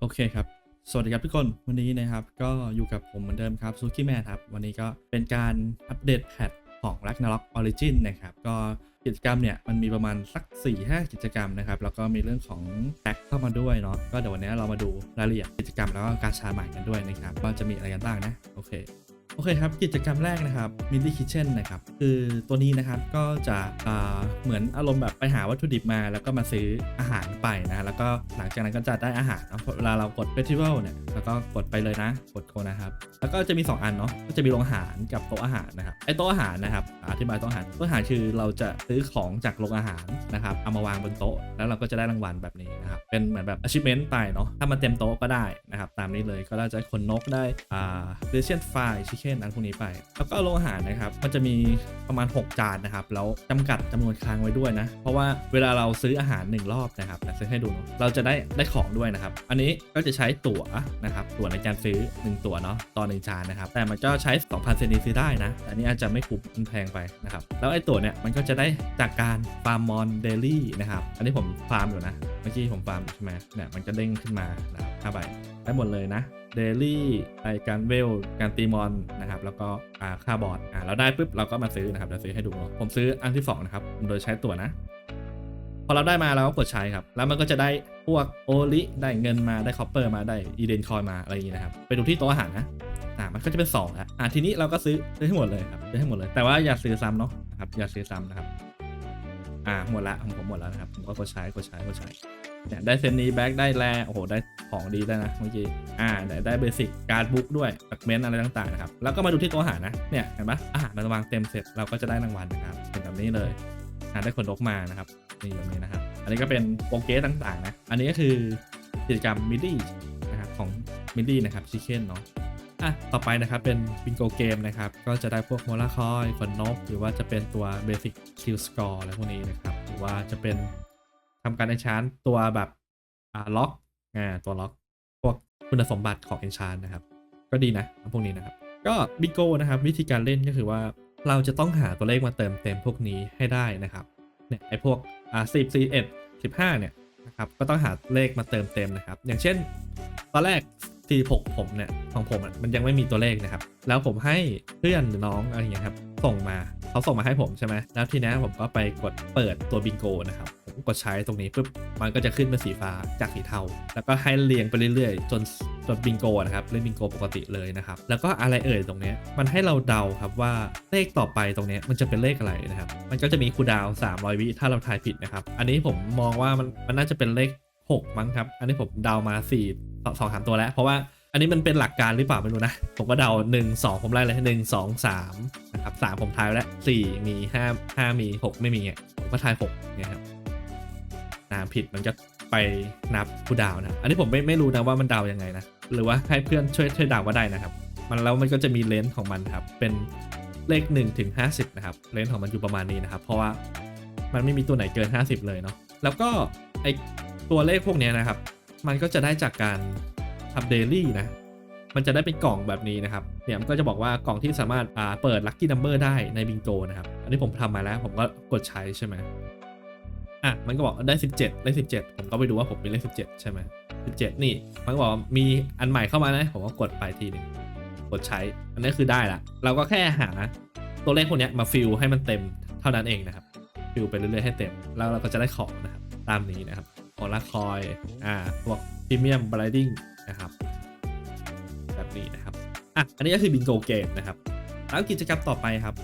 โอเคครับ สวัสดีครับทุกคน วันนี้นะครับ ก็อยู่กับผมเหมือนเดิมครับซูกี้แมนครับ วันนี้ก็เป็นการอัปเดตแพทของ Ragnarok Origin นะครับ ก็กิจกรรมเนี่ยมันมีประมาณสัก 4-5 กิจกรรมนะครับ แล้วก็มีเรื่องของแพ็กเข้ามาด้วยเนาะ ก็เดี๋ยววันนี้เรามาดูรายละเอียดกิจกรรมแล้วก็การชาใหม่กันด้วยนะครับ ว่าจะมีอะไรกันบ้างนะ โอเค โอเคครับ กิจกรรมแรกนะครับ Mini Kitchen นะครับ คือตัวนี้นะครับก็จะเหมือนอารมณ์แบบไปหาวัตถุดิบมา แล้วก็มาซื้ออาหารไปนะแล้วก็หลังจากนั้นก็จะได้อาหารเนอะเวลาเรากด Festival เนี่ยแล้วก็กดไปเลยนะ กดโคนะครับ แล้วก็จะมี 2 อันเนาะก็จะมีโรงอาหารกับโต๊ะอาหารนะครับไอ้โต๊ะอาหารนะครับอธิบายโต๊ะอาหารโต๊ะอาหารคือเราจะซื้อของจากโรงอาหารนะครับเอามาวางบนโต๊ะแล้วเราก็จะได้รางวัลแบบนี้นะครับเป็นเหมือนแบบ achievement ไปเนาะถ้ามันเต็มโต๊ะก็ได้นะครับตามนี้เลยก็ได้จะขนนกได้อ่า d e c i a n fry chicken อันพวกนี้ไป แล้วก็โรงอาหารนะครับ มันจะมีประมาณ 6 จานนะครับ แล้วจำกัดจำนวนครั้งไว้ด้วยนะ เพราะว่าเวลาเราซื้ออาหาร 1 รอบนะครับนะซื้อให้ดูเนอะเราจะได้ได้ของด้วยนะครับ อันนี้ก็จะใช้ตั๋วนะครับตั๋วในการซื้อ 1 ตั๋วเนาะต่อหนึ่งจานนะครับ แต่มันก็ใช้ 2,000 เซนต์ซื้อได้นะอันนี้อาจจะไม่คุ้มมันแพงไปนะครับ แล้วไอ้ตั๋วเนี่ยมันก็จะได้จากการฟาร์มมอนเดลี่นะครับ อันนี้ผมฟาร์มอยู่นะ มื่อกี้ผมฟาร์มใช่ไหมเนี่ยมันก็เด้งขึ้นมานะครับห้าใบได้หมดเลยนะเดลี่ไอการเวล การตีมอนนะครับ แล้วก็อ่าค่าบอร์ดอ่าเราได้ปุ๊บเราก็มาซื้อนะครับเดี๋ยวซื้อให้ดูเนาะผมซื้ออันที่ 2 นะครับ โดยใช้ตั๋วนะ พอเราได้มาเราก็กดใช้ครับ แล้วมันก็จะได้พวกโอลิได้เงินมาได้คอปเปอร์มาได้อีเดนคอยมาอะไรอย่างนี้นะครับ ไปดูที่โต๊ะอาหารนะอ่ามันก็จะเป็น2แล้วอ่าทีนี้เราก็ซื้อซื้อให้หมดเลยครับซื้อให้หมดเลยแต่ว่าอย่าซื้อซ้ำเนาะนะครับอย่าซื้อซ้ำนะครับ อ่าหมดละของผมหมดแล้วนะครับ ผมก็กดใช้กดใช้กดใช้เนี่ยได้เซนนี้แบ็กได้แลโอ้โหได้ของดีได้นะเมื่อกี้อ่าได้ได้เบสิกการ์ดบุ๊กด้วยตักเมนอะไรต่างๆนะครับแล้วก็มาดูที่โต๊ะอาหารนะเนี่ยเห็นปะอาหารมันวางเต็มเสร็จเราก็จะได้รางวัลนะครับเป็นแบบนี้เลยอ่าได้คนนกมานะครับนี่แบบนี้นะครับ อันนี้ก็เป็นโปรเกสต่างๆนะอันนี้ก็คือกิจกรรมมิดดี้นะครับของมิดดี้นะครับชิคเก้นเนาะ อะต่อไปนะครับเป็นบิงโกเกมนะครับก็จะได้พวกโมลาคอยขนนก หรือว่าจะเป็นตัว Basic Skill Score อะไรพวกนี้นะครับหรือว่าจะเป็นทำการ enchant ตัวแบบอ่าล็อกอ่าตัวล็อก พวกคุณสมบัติของ enchant นะครับ ก็ดีนะพวกนี้นะครับ ก็บิงโกนะครับวิธีการเล่นก็คือว่าเราจะต้องหาตัวเลขมาเติมเต็มพวกนี้ให้ได้นะครับเนี่ยไอพวกอ่าสิบสี่เอ็ดสิบห้าเนี่ยนะครับก็ต้องหาเลขมาเติมเต็มนะครับ อย่างเช่น ตอนแรก 46 ผมเนี่ยของผมอะมันยังไม่มีตัวเลขนะครับ แล้วผมให้เพื่อนหรือน้องอะไรอย่างเงี้ยครับส่งมาเขาส่งมาให้ผมใช่ไหมแล้วทีนี้ผมก็ไปกดเปิดตัวบิงโกนะครับผมกดใช้ตรงนี้ปุ๊บมันก็จะขึ้นเป็นสีฟ้าจากสีเทาแล้วก็ให้เรียงไปเรื่อยๆ จนจนบิงโกนะครับเล่นบิงโกปกติเลยนะครับ แล้วก็อะไรเอ่ยตรงนี้มันให้เราเดาครับว่าเลขต่อไปตรงนี้มันจะเป็นเลขอะไรนะครับ มันก็จะมีคูดาว 300 วิถ้าเราทายผิดนะครับ อันนี้ผมมองว่ามันมันน่าจะเป็นเลข 6 มั้งครับ อันนี้ผมเดามา 4 สองสามตัวแล้ว เพราะว่าอันนี้มันเป็นหลักการหรือเปล่าไม่รู้นะ ผมก็เดา1 2ผมไล่เลย1 2 3นะครับ3ผมทายแล้ว4มี5 5มี6ไม่มีไงผมก็ทาย6เนี่ยครับนะผิดมันจะไปนับผู้ดาวนะ อันนี้ผมไม่ไม่รู้นะว่ามันเดายังไงนะ หรือว่าให้เพื่อนช่วยช่วยเดาวก็ได้นะครับ มันแล้วมันก็จะมีเลนส์ของมันครับ เป็นเลข1ถึง50 นะครับ เลนส์ของมันอยู่ประมาณนี้นะครับ เพราะว่ามันไม่มีตัวไหนเกิน 50 เลยเนาะ แล้วก็ไอตัวเลขพวกนี้นะครับ มันก็จะได้จากการทำเดลี่นะ มันจะได้เป็นกล่องแบบนี้นะครับ เนี่ยมันก็จะบอกว่ากล่องที่สามารถอ่าเปิดลัคกี้นัมเบอร์ได้ในบิงโกนะครับ อันนี้ผมทำมาแล้วผมก็กดใช้ใช่ไหมอะมันก็บอกได้ 17เลข17 ผมก็ไปดูว่าผมมีเลข17 ใช่ไหม17 นี่ มันก็บอกมีอันใหม่เข้ามานะ ผมก็กดไปทีหนึ่งกดใช้ อันนี้คือได้ละ เราก็แค่หาตัวเลขพวกนี้มาฟิลให้มันเต็มเท่านั้นเองนะครับ ฟิลไปเรื่อยๆให้เต็ม แล้วเราก็จะได้ของนะครับ ตามนี้นะครับ ของละคอยอ่าพวกพรีเมียมบรายดิ้งนะครับ แบบนี้นะครับอะอันนี้ก็คือบิงโกเกมนะครับ แล้วกิจกรรมต่อไปครับ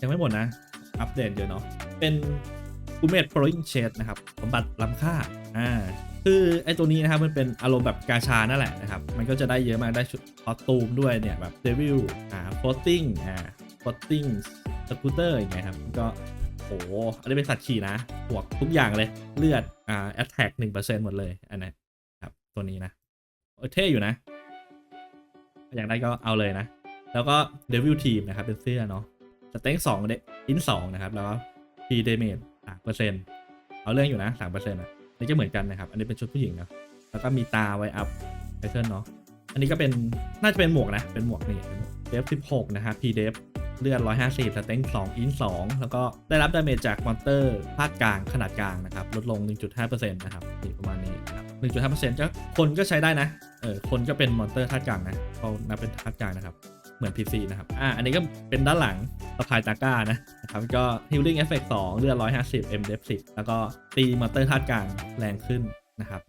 ยังไม่หมดนะ อัปเดตเยอะเนาะเป็นกูเมดโปรยิงเชดนะครับสมบัติล้ำค่าอ่าคือไอ้ตัวนี้นะครับมันเป็นอารมณ์แบบกาชานั่นแหละนะครับ มันก็จะได้เยอะมากได้ชุดคอสตูมด้วยเนี่ยแบบเดวิลอ่าโฟตติ้งอ่าโฟตติ้งสกูตเตอร์อย่างเงี้ยครับก็ อ้โหอันนี้เป็นสัตว์ขี่นะบวกทุกอย่างเลย เลือด อ่าแอตแทกหนึ่งเปอร์เซ็นต์หมดเลย อันนี้ครับ ตัวนี้นะเท่อยู่นะ อยากได้ก็เอาเลยนะ แล้วก็เดวิลทีมนะครับ เป็นเสื้อเนาะสเต็งสองเดอินสองนะครับ แล้วก็พีเดเมจสามเปอร์เซ็นต์เอาเรื่องอยู่นะสามเปอร์เซ็นต์อะนี่ก็เหมือนกันนะครับ อันนี้เป็นชุดผู้หญิงนะแล้วก็มีตาไว้อัพไพเทิลเนาะ อันนี้ก็เป็นน่าจะเป็นหมวกนะ เป็นหมวกนี่เป็นหมวกเดฟสิบหกนะครับพีเดฟ เลือด 150 สเต็ง2อิน2แล้วก็ได้รับดาเมจจากมอนเตอร์ภาคกลางขนาดกลางนะครับ ลดลง 1.5%นะครับประมาณนี้นะครับ 1.5%ก็คนก็ใช้ได้นะ เออ คนก็เป็นมอนเตอร์ธาตุกลางนะเขานับเป็นธาตุกลางนะครับ เหมือน PC นะครับ อ่า อันนี้ก็เป็นด้านหลังสะพายตาก้านะนะครับ ก็ Healing Effect 2 เลือด 150 M Def 10แล้วก็ตีมอนเตอร์ธาตุกลางแรงขึ้นนะครับ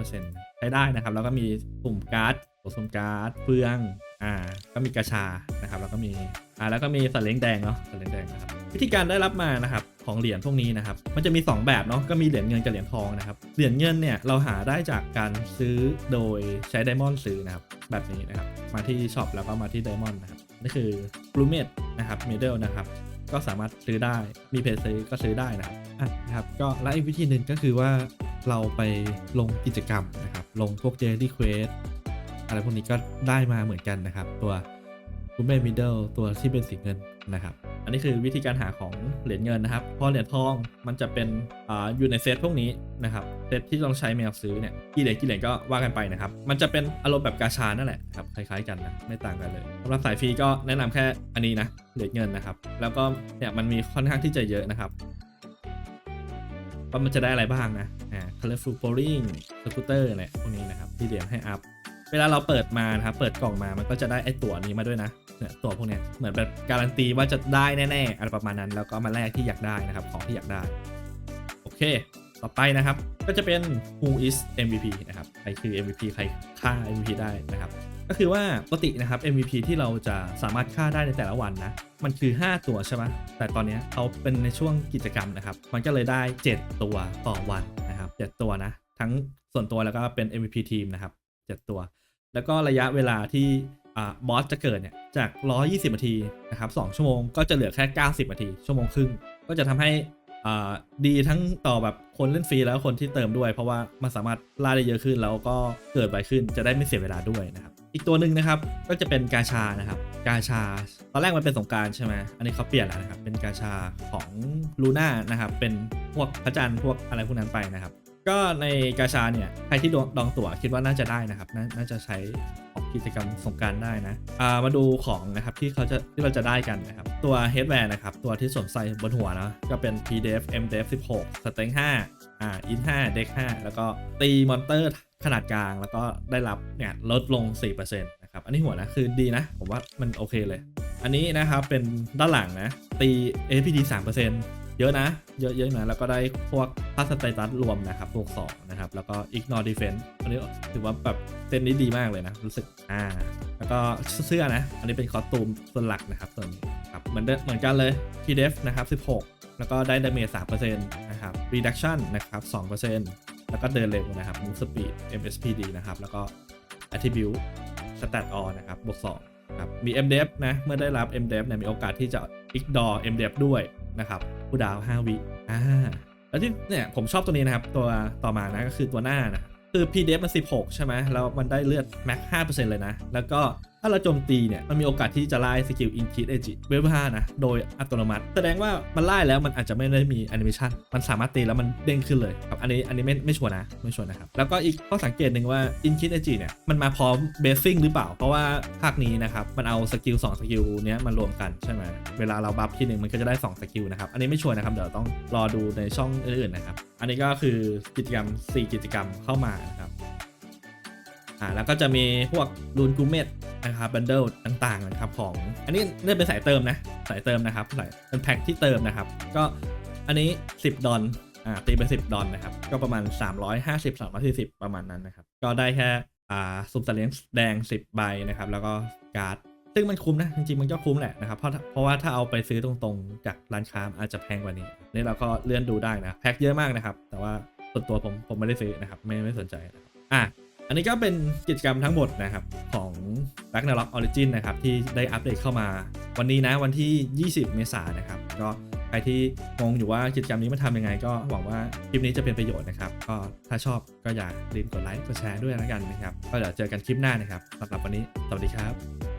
1.5%ใช้ได้นะครับ แล้วก็มีปุ่มการ์ดตัวสุ่มการ์ดเฟือง อ่า ก็มีกระชา นะครับ แล้วก็มี อ่าแล้วก็มีสัตว์เลี้ยงแดงเนาะสัตว์เลี้ยงแดงนะครับวิธีการได้รับมานะครับของเหรียญพวกนี้นะครับ มันจะมี 2 แบบเนาะ ก็มีเหรียญเงินกับเหรียญทองนะครับ เหรียญเงินเนี่ยเราหาได้จากการซื้อโดยใช้ไดมอนด์ซื้อนะครับ แบบนี้นะครับ มาที่ช็อปแล้วก็มาที่ไดมอนด์นะครับ นี่คือบลูเมดนะครับเมเดิลนะครับ ก็สามารถซื้อได้ มีเพจซื้อก็ซื้อได้นะครับอะนะครับ ก็และอีกวิธีหนึ่งก็คือว่าเราไปลงกิจกรรมนะครับ ลงพวก daily quest อะไรพวกนี้ก็ได้มาเหมือนกันนะครับ ตัว b ูเม m มิดเดิลตัวที่เป็นสีเงินนะครับ อันนี้คือวิธีการหาของเหรียญเงินนะครับเพราะเหรียญทองมันจะเป็นอ่าอยู่ในเซตพวกนี้นะครับเซตที่ต้องใช้แมวซื้อเนี่ยกี่เหรียญกี่เหรียญก็ว่ากันไปนะครับ มันจะเป็นอารมณ์แบบกาชานั่นแหละครับคล้ายๆกันนะไม่ต่างกันเลยสำหรับสายฟรีก็แนะนำแค่อันนี้นะเหรียญเงินนะครับ แล้วก็เนี่ยมันมีค่อนข้างที่จะเยอะนะครับว่ามันจะได้อะไรบ้างนะอ่า colorful bowling scooter เนี่ยพวกนี้นะครับที่เหรียญให้อัพเวลาเราเปิดมานะครับเปิดกล่องมามันก็จะได้ไอ้ตั๋วนี้มาด้วยนะ เนี่ยตัวพวกเนี้ยเหมือนแบบการันตีว่าจะได้แน่ๆอะไรประมาณนั้น แล้วก็มาแลกที่อยากได้นะครับของที่อยากได้ โอเค ต่อไปนะครับ ก็จะเป็น who is MVP นะครับใครคือ MVP ใครฆ่า MVP ได้นะครับ ก็คือว่าปกตินะครับ MVP ที่เราจะสามารถฆ่าได้ในแต่ละวันนะมันคือ 5 ตัวใช่ไหมแต่ตอนนี้เขาเป็นในช่วงกิจกรรมนะครับ มันก็เลยได้ 7 ตัวต่อวันนะครับ 7 ตัวนะ ทั้งส่วนตัวแล้วก็เป็น MVP ทีมนะครับ 7 ตัว แล้วก็ระยะเวลาที่ บอสจะเกิดเนี่ยจาก 120 นาทีนะครับ 2 ชั่วโมงก็จะเหลือแค่ 90 นาที ชั่วโมงครึ่ง ก็จะทำให้ดีทั้งต่อแบบคนเล่นฟรีแล้วคนที่เติมด้วย เพราะว่ามันสามารถล่าได้เยอะขึ้นแล้วก็เกิดไวขึ้นจะได้ไม่เสียเวลาด้วยนะครับ อีกตัวหนึ่งนะครับก็จะเป็นกาชานะครับ กาชา ตอนแรกมันเป็นสงกรารใช่ไหมอันนี้เขาเปลี่ยนแล้วนะครับ เป็นกาชาของลูน่านะครับ เป็นพวกพระจันทร์พวกอะไรพวกนั้นไปนะครับ ก็ในกาชาเนี่ยใครที่ดองตั๋วคิดว่าน่าจะได้นะครับน,น่าจะใช้ กิจกรรมสงการได้นะอ่ามาดูของนะครับที่เขาจะที่เราจะได้กันนะครับ ตัว headwear นะครับ ตัวที่สวมใส่บนหัวนะก็เป็น pdf mdf 16 strength 5อ่า in 5 deck 5แล้วก็ตีมอนเตอร์ขนาดกลางแล้วก็ได้รับเนี่ยลดลง 4%นะครับ อันนี้หัวนะคือดีนะ ผมว่ามันโอเคเลย อันนี้นะครับเป็นด้านหลังนะตี APD 3% เยอะนะ เยอะเยอะนะแล้วก็ได้พวกพาสไตตัสรวมนะครับพวก2นะครับ แล้วก็ ignore defense อันนี้ถือว่าแบบเซนนี้ดีมากเลยนะ รู้สึกอ่าแล้วก็เสื้อนะ อันนี้เป็นคอสตูมส่วนหลักนะครับส่วนนี้ครับเหมือนเดิมเหมือนกันเลย pdef นะครับ 16 แล้วก็ได้ damage 3%นะครับ reduction นะครับ 2%แล้วก็เดินเร็วนะครับ move speed mspd นะครับ แล้วก็ attribute stat on นะครับบวก2ครับมี mdef นะ เมื่อได้รับ mdef เนี่ยมีโอกาสที่จะ ignore mdef ด้วยนะครับ ผู้ดาวห้าวิอ่าแล้วที่เนี่ยผมชอบตัวนี้นะครับ ตัวต่อมานะก็คือตัวหน้านะคือ pdf มัน 16 ใช่ไหมแล้วมันได้เลือด max 5%เลยนะ แล้วก็ ถ้าเราโจมตีเนี่ยมันมีโอกาสที่จะไล่สกิล increase edge เวล5นะ โดยอัตโนมัติ แสดงว่ามันไล่แล้วมันอาจจะไม่ได้มี animation มันสามารถตีแล้วมันเด้งขึ้นเลยครับอันนี้อันนี้ไม่ไม่ชัวร์นะไม่ชัวร์นะครับ แล้วก็อีกข้อสังเกตหนึ่งว่า increase edge เนี่ยมันมาพร้อม basing หรือเปล่า เพราะว่าภาคนี้นะครับมันเอาสกิล2สกิลเนี้ยมันรวมกันใช่ไหมเวลาเราบัฟทีหนึ่งมันก็จะได้2สกิลนะครับอันนี้ไม่ชัวร์นะครับเดี๋ยวต้องรอดูในช่องอื่นๆนะครับอันนี้ก็คือกิจกรรม 4 กิจกรรมเข้ามานะครับอ่าแล้วก็จะมีพวกรูนกูเมต นะครับบันเดิลต่างๆนะครับของ อันนี้น่าจะเป็นสายเติมนะสายเติมนะครับสายเป็นแพ็คที่เติมนะครับ ก็อันนี้ 10 ดอลอ่าตีไป10 ดอลนะครับ ก็ประมาณ 350 340 ประมาณนั้นนะครับ ก็ได้แค่อ่าซุปตเลียงแดง 10 ใบนะครับ แล้วก็การ์ดซึ่งมันคุ้มนะ จริงๆ มันก็คุ้มแหละนะครับ เพราะเพราะว่าถ้าเอาไปซื้อตรงๆ จากร้านค้าอาจจะแพงกว่านี้นี่เราก็เลื่อนดูได้นะ แพ็คเยอะมากนะครับ แต่ว่าส่วนตัวผมผมไม่ได้ซื้อนะครับ ไม่ไม่สนใจนะครับอะ อันนี้ก็เป็นกิจกรรมทั้งหมดนะครับ ของ Ragnarok Origin นะครับ ที่ได้อัปเดตเข้ามา วันนี้นะวันที่ 20 เมษายนนะครับ ก็ใครที่งงอยู่ว่ากิจกรรมนี้มันทำยังไง ก็หวังว่าคลิปนี้จะเป็นประโยชน์นะครับ ก็ถ้าชอบก็อย่าลืมกดไลค์กดแชร์ด้วยแล้วกันนะครับ ก็เดี๋ยวเจอกันคลิปหน้านะครับสำหรับวันนี้สวัสดีครับ